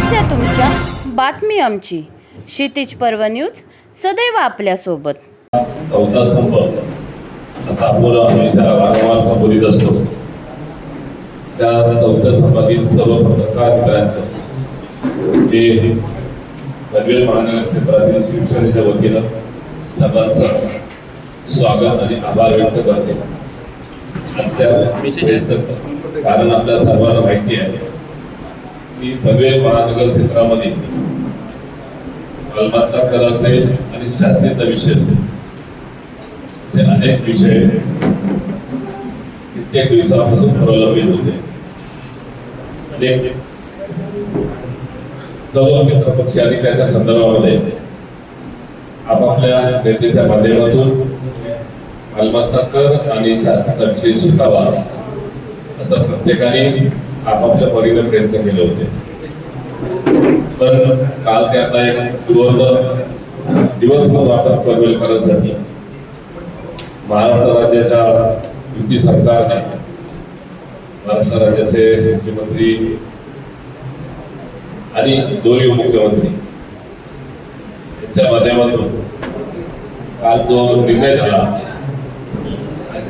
समस्या तुमच्या. बातमी आमची. क्षितिज पर्व न्यूज. सदैव आपल्यासोबत. चौथा स्तंभ असा आपल्याला हमेशा वारंवार संबोधित असतो. त्या चौथ्या स्तंभातील सर्व पत्रकारांचं ते पनवेल महानगर क्षेत्रातील शिवसेनेच्या वतीनं सर्वांचं स्वागत आणि आभार व्यक्त करते. आजच्या कारण आपल्या सर्वांना माहिती आहे. की पनवेल महानगर क्षेत्रामध्ये मालमत्ता कर असेल आणि शास्त्रीय विषय असेल असे अनेक विषय कित्येक दिवसापासून प्रलंबित होते. अनेक सर्व मित्रपक्ष आणि त्याच्या संदर्भामध्ये आपापल्या नेत्याच्या माध्यमातून मालमत्ता कर आणि शास्त्राचा विषय शिकावा असं प्रत्येकाने आपापल्या परीने प्रयत्न केले होते. पण काल ते आता एक सुवर्ण दिवसभर आपण वाटप करण्यासाठी महाराष्ट्र राज्याच्या युती सरकारने महाराष्ट्र राज्याचे मुख्यमंत्री आणि दोन्ही उपमुख्यमंत्री यांच्या माध्यमातून काल जो निर्णय झाला.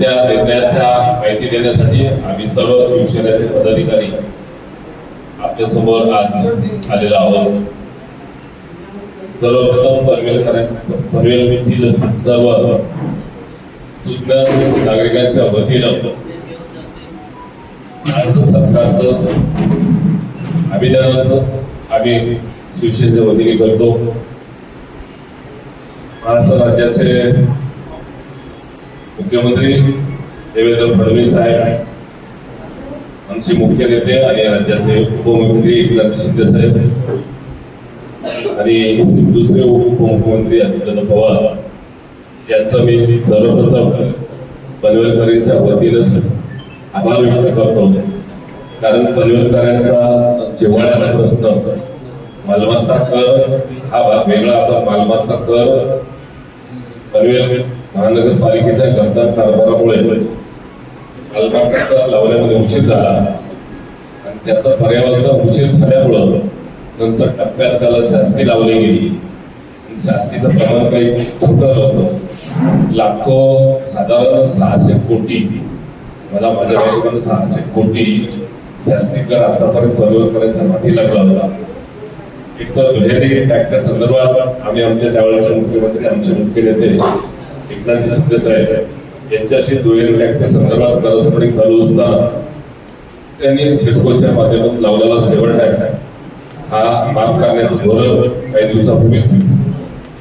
त्या निर्णयाच्या माहिती देण्यासाठी आम्ही सर्व शिवसेनेचे पदाधिकारी आपल्यासमोर आज आलेलो आहोत. सर्वप्रथम पनवेलकर पनवेल सर्व सुज्ञ नागरिकांच्या वतीनं महाराष्ट्र सरकारचं अभिनंदन आम्ही शिवसेनेच्या वतीने करतो. महाराष्ट्र राज्याचे मुख्यमंत्री देवेंद्र फडणवीस साहेब आमचे मुख्य नेते आणि राज्याचे उपमुख्यमंत्री एकनाथ शिंदे साहेब आणि दुसरे उपमुख्यमंत्री अजितदादा पवार यांचं मी सर्वप्रथम पनवेलकरांच्या वतीनं आभार व्यक्त करतो. कारण पनवेलकरांचा जेव्हा प्रश्न मालमत्ता कर हा वेगळा आता मालमत्ता कर पनवेल महानगरपालिकेच्या गद्दार कारभारामुळे मालमत्ता लावण्यामध्ये उशीर झाला. आणि त्याचा पर्यावरणाचा उशीर झाल्यामुळं नंतर टप्प्यात त्याला शास्ती लावली गेली. शास्तीचं प्रमाण काही छोटं होतं. लाखो साधारण सहाशे कोटी मला माझ्या माहितीमध्ये सहाशे कोटी शास्ती कर आतापर्यंत पनवेलकरांच्या माथी लागला होता. एक तर दुहेरी टॅक्सच्या संदर्भात आम्ही आमच्या त्यावेळेचे मुख्यमंत्री आमचे मुख्य नेते एकनाथ शिंदे साहेब यांच्याशी दुहेरी टॅक्सच्या संदर्भात करस्परिंग चालू असताना त्यांनी सिडकोच्या माध्यमातून लावलेला सेवन टॅक्स हा माफ करण्याचं धोरण काही दिवसापूर्वीच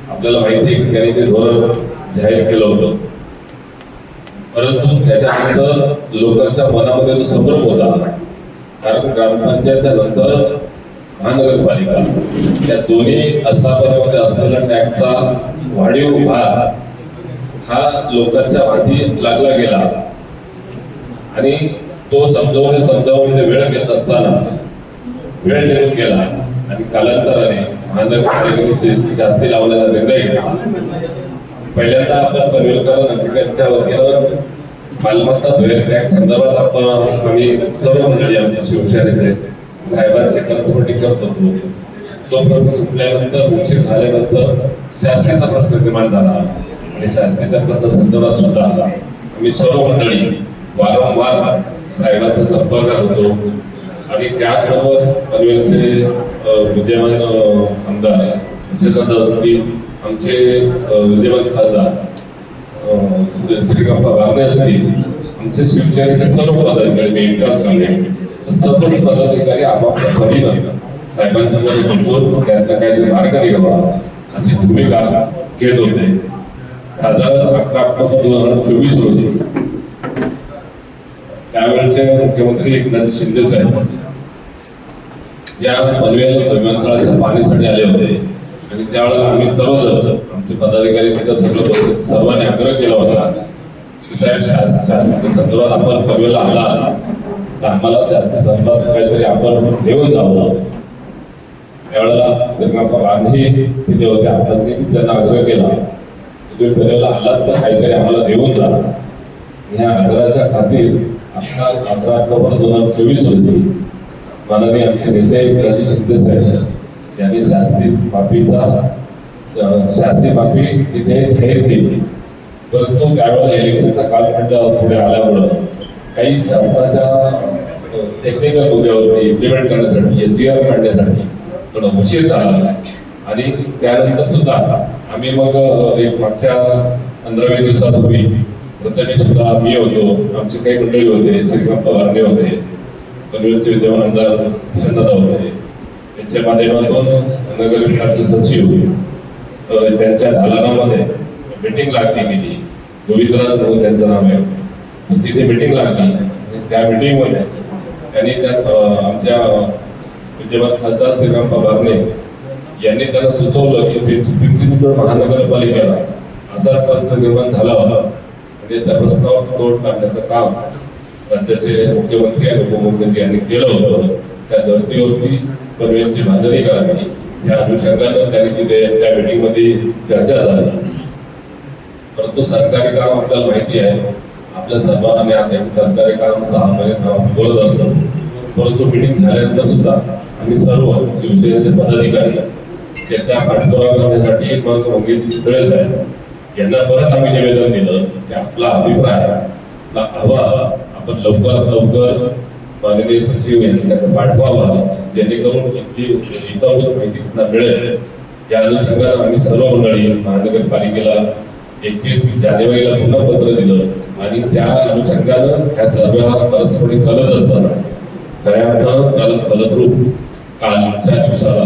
आपल्याला माहिती आहे की त्यांनी ते धोरण जाहीर केलं होतं. परंतु त्याच्यानंतर लोकांच्या मनामध्ये जो संभ्रम होता कारण ग्रामपंचायतच्या नंतर महानगरपालिका या दोन्ही आस्थापनामध्ये असलेला टॅक्सचा वाढीव भाग हा लोकांच्या हाती लागला गेला. आणि तो समजावून समजावून वेळ घेत असताना वेळ निघून गेला आणि कालांतराने महानगरपालिकेने शिस्त- निर्णय घेतला. पहिल्यांदा आपण पनवेलकर नागरिकांच्या वतीनं मालमत्ता दुहेरी टॅक्स संदर्भात आपण आम्ही सर्व मंडळी आमच्या शिवसेनेचे साहेबांचे करस्पटी करत होतो. तो प्रश्न सुटल्यानंतर उशीर झाल्यानंतर शास्त्रीचा प्रश्न निर्माण झाला. आणि शास्त्रीच्या संदर्भात सुद्धा आम्ही सर्व मंडळी वारंवार साहेबांचा संपर्कात होतो आणि त्याचबरोबर पनवेलचे विद्यमान आमदार विजयकांत असतील आमचे विद्यमान खासदार श्रीकांपा बागणे असतील आमचे शिवसेनेचे सर्व पदाधिकारी मी एकटाच सांगेन सर्व पदाधिकारी आपापल्या परीनं साहेबांच्या मध्ये बसून काहीतरी मार्ग निघावा अशी भूमिका घेत होते साधारण अकरा ऑक्टोबर दोन हजार चोवीस रोजी त्यावेळेचे मुख्यमंत्री एकनाथ शिंदे साहेब या पनवेल विमानतळाच्या पाहणीसाठी आले होते. आणि त्यावेळेला आम्ही सर्वजण आमचे पदाधिकारी तिथं सगळं सर्वांनी आग्रह केला होता की साहेब शास- शासनाच्या संदर्भात आपण पनवेलला आला. तर आम्हाला शासनाच्या संदर्भात काहीतरी आपण घेऊन जावं. त्यावेळेला जगन्नाथ गांधी तिथे होते आपण त्यांना आग्रह केला. तुम्ही पनवेलला आलात तर काहीतरी आम्हाला देऊन जा. ह्या नगराच्या खातीर अठरा अठरा ऑक्टोबर दोन हजार चोवीस रोजी माननीय आमचे नेते राजू शिंदे साहेब यांनी शास्त्री बापीचा शास्त्री माफी तिथे जाहीर केली. परंतु त्यावेळेला इलेक्शनचा कालखंड पुढे आल्यामुळं काही शासनाच्या टेक्निकल मुद्द्यावरती इम्प्लिमेंट करण्यासाठी एच आर काढण्यासाठी थोडं उशीर झाला. आणि त्यानंतर सुद्धा आम्ही मग एक मागच्या पंधरा वीस दिवसापूर्वी प्रथमेश सुद्धा मी होतो. आमचे काही मंडळी होते श्रीकांत पवारने होते पनवेलचे विद्यमान आमदार किशनदादा होते. त्यांच्या माध्यमातून नगर विकासचे सचिव त्यांच्या दालनामध्ये मीटिंग लागली गेली. गोविंदराज म्हणून त्यांचं नाव आहे. तिथे मीटिंग लागली. त्या मीटिंगमध्ये त्यांनी त्या आमच्या विद्यमान खासदार श्रीकांत पवारने यांनी त्यांना सुचवलं की ते पिंपरी महानगरपालिकेला असाच प्रश्न निर्माण झाला होता. आणि त्या प्रश्नावर तोड काढण्याचं काम राज्याचे मुख्यमंत्री आणि उपमुख्यमंत्री यांनी केलं होतं. त्या धर्तीवरती पनवेलची बांधणी करावी या अनुषंगानं त्यांनी तिथे त्या मीटिंगमध्ये चर्चा झाली. परंतु सरकारी काम आपल्याला माहिती आहे. आपल्या सर्वांना मी आता सरकारी काम सहा महिने काम बोलत असतो. परंतु मीटिंग झाल्यानंतर सुद्धा आम्ही सर्व शिवसेनेचे पदाधिकारी त्याच्या पाठपुरावा करण्यासाठी मग मंगेश चितळे साहेब यांना परत आम्ही निवेदन दिलं की आपला अभिप्राय आपला अहवाल आपण लवकरात लवकर माननीय सचिव यांच्याकडे पाठवावा जेणेकरून इथली इतर माहिती मिळेल. या अनुषंगाने आम्ही सर्व मंडळी महानगरपालिकेला एकवीस जानेवारीला पुन्हा पत्र दिलं आणि त्या अनुषंगानं ह्या सर्व परस्परी चालत असताना खऱ्या अर्थानं त्याला फलद्रूप कालच्या दिवसाला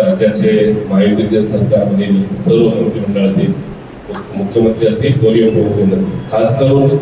राज्याचे महायुतीचे सरकारमधील सर्व मंत्रिमंडळातील मुख्यमंत्री असतील दोन्ही उपमुख्यमंत्री? खास करून